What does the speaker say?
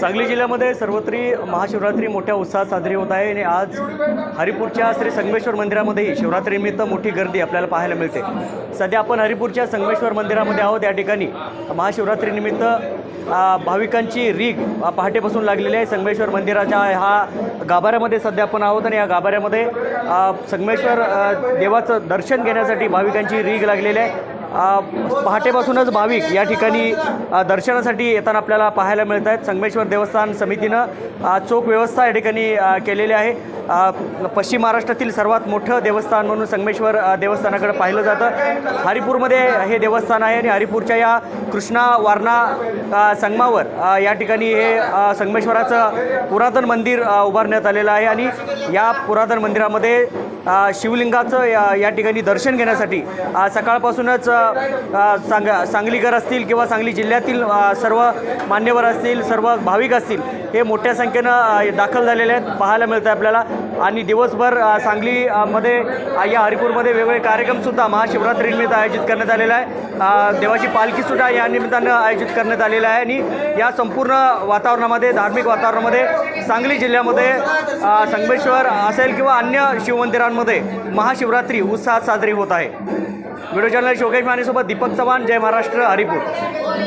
सांगली जिल्ह्यामध्ये सर्वत्री महाशिवरात्री मोठ्या उत्साहात साजरी होत आहे आणि आज हरिपूरच्या श्री संगमेश्वर मंदिरामध्येही शिवरात्रीनिमित्त मोठी गर्दी आपल्याला पाहायला मिळते. सध्या आपण हरिपूरच्या संगमेश्वर मंदिरामध्ये आहोत. या ठिकाणी महाशिवरात्रीनिमित्त भाविकांची रीग पहाटेपासून लागलेली आहे. संगमेश्वर मंदिराच्या हा गाभाऱ्यामध्ये सध्या आपण आहोत आणि या गाभाऱ्यामध्ये संगमेश्वर देवाचं दर्शन घेण्यासाठी भाविकांची रीग लागलेली आहे. पहाटेपासूनच भाविक या ठिकाणी दर्शनासाठी येताना आपल्याला पाहायला मिळत आहेत संगमेश्वर देवस्थान समितीनं चोख व्यवस्था या ठिकाणी केलेली आहे. पश्चिम महाराष्ट्रातील सर्वात मोठं देवस्थान म्हणून संगमेश्वर देवस्थानाकडे पाहिलं जातं. हरिपूरमध्ये हे देवस्थान आहे आणि हरिपूरच्या या कृष्णा वारणा संगमावर या ठिकाणी हे संगमेश्वराचं पुरातन मंदिर उभारण्यात आलेलं आहे आणि या पुरातन मंदिरामध्ये शिवलिंगाचं या या ठिकाणी दर्शन घेण्यासाठी सकाळपासूनच सांग सांगलीकर असतील किंवा सांगली जिल्ह्यातील सर्व मान्यवर असतील सर्व भाविक असतील हे मोठ्या संख्येनं दाखल झालेले आहेत पाहायला मिळतं आहे आपल्याला. आणि दिवसभर सांगलीमध्ये या हरिपूरमध्ये वेगवेगळे कार्यक्रमसुद्धा महाशिवरात्रीनिमित्त आयोजित करण्यात आलेला आहे. देवाची पालखीसुद्धा या निमित्तानं आयोजित करण्यात आलेलं आहे. आणि या संपूर्ण वातावरणामध्ये धार्मिक वातावरणामध्ये सांगली जिल्ह्यामध्ये संगमेश्वर असेल किंवा अन्य शिवमंदिरांमध्ये महाशिवरात्री उत्साहात साजरी होत आहे. व्हिडिओ चॅनल शोकेश मानेसोबत दीपक चव्हाण जय महाराष्ट्र हरिपूर.